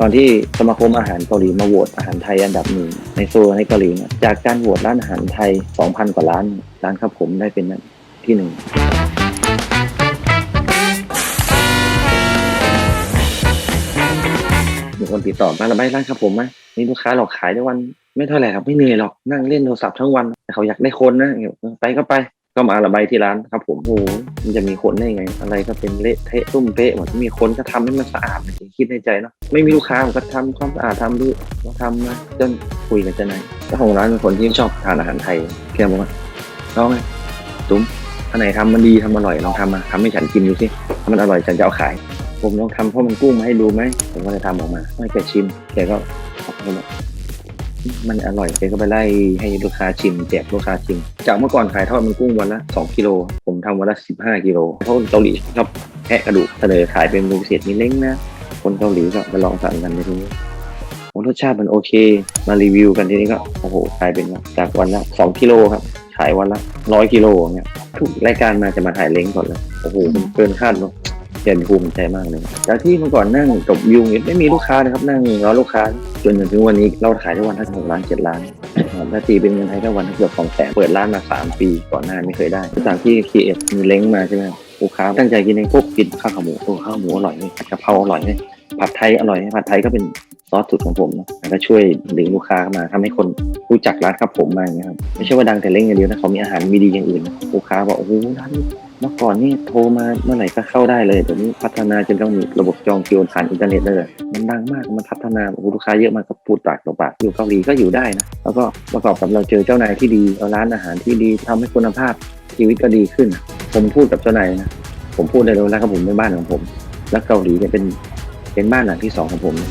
ตอนที่สมาคมอาหารเกาหลีมาโหวตอาหารไทยอันดับหนึ่งในโซนในเกาหลีเนี่ยจากการโหวตร้านอาหารไทย 2,000 กว่าร้านร้านครับผมได้เป็นที่หนึ่งมีคนติดต่อมาระบายร้านครับผมไหมมีลูกค้าหลอกขายได้วัน ไม่เท่าไหร่ครับไม่เหนื่อยหรอกนั่งเล่นโทรศัพท์ทั้งวัน แต่เขาอยากได้คนนะไปก็ไป ก็มาระบายที่ร้านครับ ผมโอ้หมันจะมีคนได้ไง อะไรก็เป็นเละเทะตุ้มเป๊ะหมดมีคนก็ทำให้มันสะอาดคิดในใจเนาะไม่มีลูกค้าผมก็ทำความสะอาดทำดูทำนะจนคุยกับเจ้านายเจ้าของร้านเป็นคนที่ชอบทานอาหารไทยแกบอกว่าน้องไงตุ้มอันไหนทำมันดีทำอร่อยลองทำมาทำให้ฉันกินดูสิถ้ามันอร่อยฉันจะเอาขาย ผมลองทำข้าวมันกุ้งมาให้ดูไหมผมก็เลยทำออกมาให้แกชิมแกก็บอกว่า มันอร่อยแกก็ไปไล่ให้ลูกค้าชิมแจกลูกค้าชิม จากเมื่อก่อนขายทอดมันกุ้งวันละ 2 กิโล ผมทำวันละ 15 กิโล เพราะคนเกาหลีชอบแพะกระดูกเสนอขายเป็นเมนูพิเศษมีเล้งนะ คนเกาหลีก็มาลองสั่งกันในทีนี้รสชาติมันโอเค มารีวิวกันทีนี้ก็โอ้โหกลายเป็นจากวันละ 2 กิโลครับขายวันละร้อยกิโลอย่างเงี้ยทุกรายการมาจะมาถ่ายเล้งก่อนเลยโอ้โหมันเกินคาดเนอะ เด่นภูมิใจมากเลยจากที่เมื่อก่อนนั่งตบยุงไม่มีลูกค้านะครับ นั่งรอลูกค้าจนถึงวันนี้เราขายได้วันทั้งหกล้านเจ็ดล้านถ้าตีเป็นเงินไทยก็วันทั้งเกือบสองแสนเปิดร้านมาสามปีก่อนหน้าไม่เคยได้จากที่คีเอฟมีเล้งมาใช่ไหมลูกค้าตั้งใจกินเองพวกกินข้าวขาหมูตัวข้าวหมูอร่อยนี่ผัดกะเพราอร่อยนี่ผัดไทยอร่อยผัดไทยก็เป็นซอสสุดของผมนะแล้วก็ช่วยดึงลูกค้ามาทำให้คนรู้จักร้านครับผมมาอย่างเงี้ยครับไม่ใช่ว่าดังแต่เล้งอย่างเดียวนะเขามีอาหารมีดีอย่างอื่นลูกค้าบอกโอ้โหร้านนี้เมื่อก่อนนี่โทรมาเมื่อไหร่ก็เข้าได้เลยเดี๋ยวนี้พัฒนาจนต้องมีระบบจองคิวผ่านอินเทอร์เน็ตเลยมันดังมากมันพัฒนาโอ้โหลูกค้าเยอะมากก็พูดปากต่อปากอยู่เกาหลีก็อยู่ได้นะแล้วก็ประกอบกับเราเจอเจ้านายที่ดีเอาร้านอาหารที่ดีทำให้คุณภาพชีวิตก็ดีขึ้น ผมพูดกับเจ้านายนะผมพูดได้เลยว่าร้านของผมเป็นบ้านของผม และเกาหลีเนี่ยเป็นเป็นบ้านหลังที่สองของผมนะ